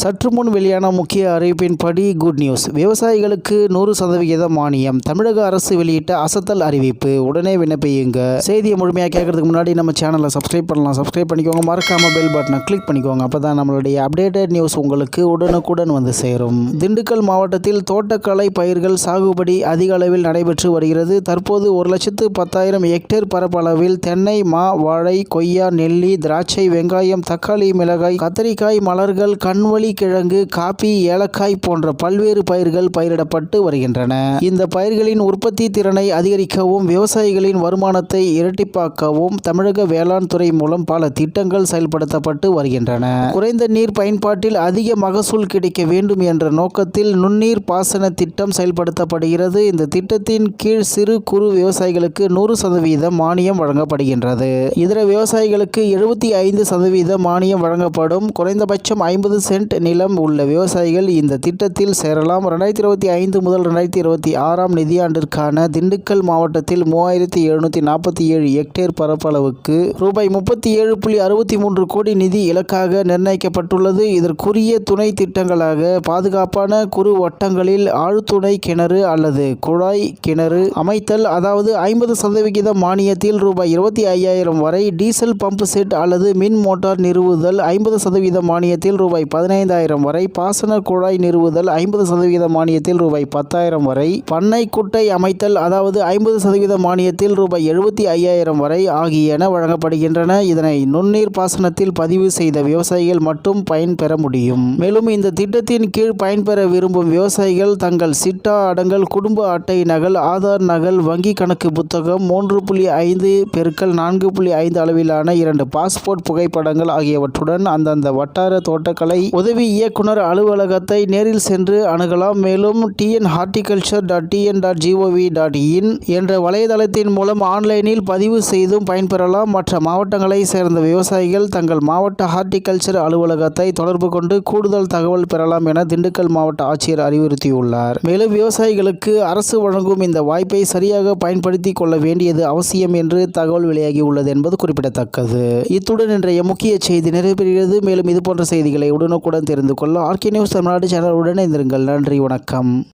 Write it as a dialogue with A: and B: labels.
A: சற்று முன் வெளியான முக்கிய அறிவிப்பின்படி குட் நியூஸ் விவசாயிகளுக்கு நூறு சதவிகித மானியம். தமிழக அரசு வெளியிட்ட அசத்தல் அறிவிப்பு. உடனே விண்ணப்பியுங்க செய்தியை முழுமையாக கேட்கறதுக்கு முன்னாடி நம்ம சேனலை சப்ஸ்கிரைப் பண்ணலாம். சப்ஸ்கிரைப் பண்ணிக்கோங்க. மறக்காம பெல் பட்டனை கிளிக் பண்ணிக்கோங்க. அப்போ தான் நம்மளுடைய அப்டேட்டட் நியூஸ் உங்களுக்கு உடனுக்குடன் வந்து சேரும். திண்டுக்கல் மாவட்டத்தில் தோட்டக்கலை பயிர்கள் சாகுபடி அதிக அளவில் நடைபெற்று வருகிறது. தற்போது ஒரு லட்சத்து பத்தாயிரம் ஹெக்டேர் பரப்பளவில் தென்னை மா வாழை கொய்யா நெல்லி திராட்சை வெங்காயம் தக்காளி மிளகாய் கத்தரிக்காய் மலர்கள் கண்வழி கிழங்கு காபி ஏலக்காய் போன்ற பல்வேறு பயிர்கள் பயிரிடப்பட்டு வருகின்றன. இந்த பயிர்களின் உற்பத்தி திறனை அதிகரிக்கவும் விவசாயிகளின் வருமானத்தை இரட்டிப்பாக்கவும் தமிழக வேளாண் துறை மூலம் பல திட்டங்கள் செயல்படுத்தப்பட்டு வருகின்றன. குறைந்த நீர் பயன்பாட்டில் அதிக மகசூல் கிடைக்க வேண்டும் என்ற நோக்கத்தில் நுண்ணீர் பாசன திட்டம் செயல்படுத்தப்படுகிறது. இந்த திட்டத்தின் கீழ் சிறு குறு விவசாயிகளுக்கு நூறு சதவீதம் மானியம் வழங்கப்படுகின்றது. இதர விவசாயிகளுக்கு எழுபத்தி ஐந்து சதவீத மானியம் வழங்கப்படும். குறைந்தபட்சம் ஐம்பது சென்ட் நிலம் உள்ள விவசாயிகள் இந்த திட்டத்தில் சேரலாம். ரெண்டாயிரத்தி இருபத்தி ஐந்து முதல் ரெண்டாயிரத்தி இருபத்தி ஆறாம் நிதியாண்டிற்கான திண்டுக்கல் மாவட்டத்தில் மூவாயிரத்தி எழுநூற்றி நாற்பத்தி ஏழு ஹெக்டேர் பரப்பளவுக்கு ரூபாய் முப்பத்தி ஏழு புள்ளி அறுபத்தி மூன்று கோடி நிதி இலக்காக நிர்ணயிக்கப்பட்டுள்ளது. இதற்குரிய துணை திட்டங்களாக பாதுகாப்பான குறு வட்டங்களில் ஆழ்துணை கிணறு அல்லது குழாய் கிணறு அமைத்தல் அதாவது ஐம்பது சதவிகித மானியத்தில் ரூபாய் இருபத்தி ஐயாயிரம் வரை டீசல் பம்ப் செட் அல்லது மின் மோட்டார் நிறுவுதல் ஐம்பது சதவீத மானியத்தில் ரூபாய் பதினைந்தாயிரம் வரை பாசன குழாய் நிறுவுதல் ஐம்பது சதவீத மானியத்தில் ரூபாய் பத்தாயிரம் வரை. பண்ணை குட்டை அமைத்தல் அதாவது ஐம்பது சதவீத மானியத்தில் ரூபாய் எழுபத்தி ஐயாயிரம் வரை ஆகியன வழங்கப்படுகின்றன. இதனை நுண்ணீர் பாசனத்தில் பதிவு செய்த விவசாயிகள் மட்டும் பயன்பெற முடியும். மேலும் இந்த திட்டத்தின் கீழ் பயன்பெற விரும்பும் விவசாயிகள் தங்கள் சிட்டா அடங்கல் குடும்ப அட்டை நகல் ஆதார் நகல் வங்கி கணக்கு புத்தகம் மூன்று புள்ளி ஐந்து பெருக்கள் நான்கு புள்ளி ஐந்து அளவிலான இரண்டு பாஸ்போர்ட் புகைப்படங்கள் ஆகியவற்றுடன் அந்தந்த வட்டார தோட்டக்கலை உதவி இயக்குனர் அலுவலகத்தை நேரில் சென்று அணுகலாம். மேலும் TN horticulture dot TN dot G O V dot in என்ற வலைதளத்தின் மூலம் ஆன்லைனில் பதிவு செய்தும் பயன்பெறலாம். மற்ற மாவட்டங்களை சேர்ந்த விவசாயிகள் தங்கள் மாவட்ட ஹார்டிகல்ச்சர் அலுவலகத்தை தொடர்பு கொண்டு கூடுதல் தகவல் பெறலாம் என திண்டுக்கல் மாவட்ட ஆட்சியர் அறிவுறுத்தியுள்ளார். மேலும் விவசாயிகளுக்கு அரசு வழங்கும் இந்த வாய்ப்பை சரியாக பயன்படுத்தி கொள்ள வேண்டியது அவசியம் என்று தகவல் வெளியாகி உள்ளது என்பது குறிப்பிடத்தக்கது. இத்துடன் இன்றைய முக்கிய செய்தி நிறைவேறுகிறது மேலும் இதுபோன்ற செய்திகளை உடனுக்குடன் தெரிந்து கொள்ள ஆர்கே நியூஸ் தமிழ்நாடு சேனலுடனே இருந்திருங்கள் நன்றி வணக்கம்.